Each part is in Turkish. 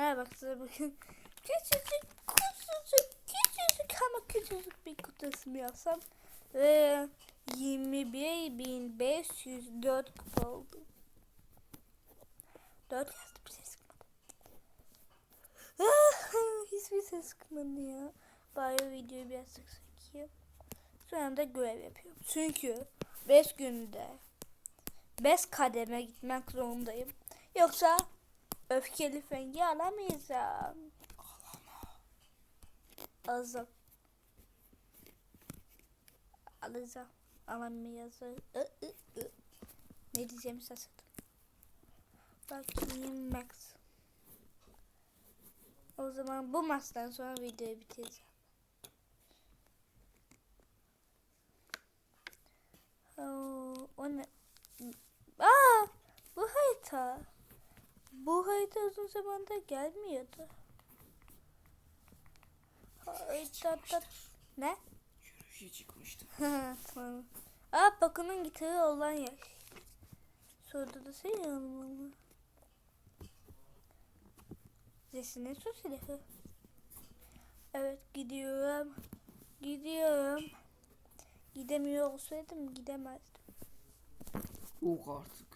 Merhaba size bugün küçücük küçücük küçücük ama küçücük bir kutusunu yapsam ve 21.504 kupa oldu. 4 yazdı bir ses çıkmadı. Ah, Hiçbir ses çıkmadı ya. Bari videoyu biraz sık çekeyim. Sonra da görev yapıyorum. Çünkü 5 günde 5 kademe gitmek zorundayım. Yoksa öfkeli fengi alamayacağım. Alacağım. Alacağım. Alamayacağım. Ne diyeceğimi şaşırdım. Bakayım Max. O zaman bu maçtan sonra videoyu bitireceğim. Oo, o ne? Aa, bu harita. Bu harita uzun zamandır gelmiyordu. Haritada... Ne? Yürüyüşe çıkmıştı. tamam. Aa Baku'nun gitarı olan yer. Şurada da şey olmalı. Zesine su silahı. Evet gidiyorum. Gidiyorum. Gidemiyor olsaydım gidemezdim. Yok artık.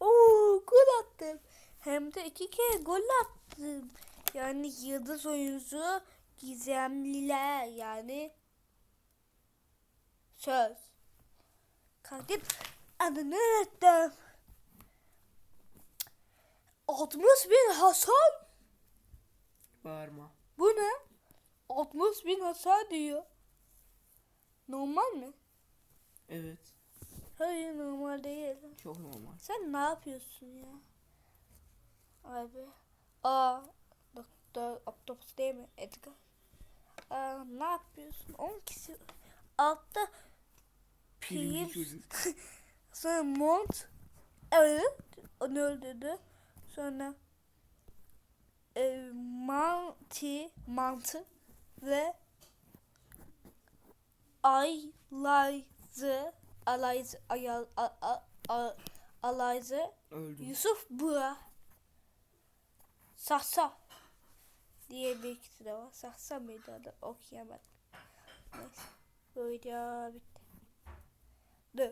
Oo gol attım. Hem de iki kere gol attım. Yani yıldız oyuncu gizemliler yani söz. Kalkıp adını unuttum. 60 bin hasar. Bağırma. Bu ne? 60 bin hasar diyor. Normal mi? Evet. Hayır normal değil. Çok normal. Sen ne yapıyorsun ya? Abi. Aa. Doktor Octopus değil mi? Edgar. Aa, ne yapıyorsun? 10 kişi. Altta çocuk. Sonra Mont. Evet. Onu öldürdü. Sonra e, Manti. Mantı. Ve. Alayzı. Ayal. a- a- a- Alayzı. Öldü. Yusuf Bura. Sahsa diye bir ikisi de var. Sahsa mıydı adı? Okuyamadım. Neyse. Bu video bitti. Dur.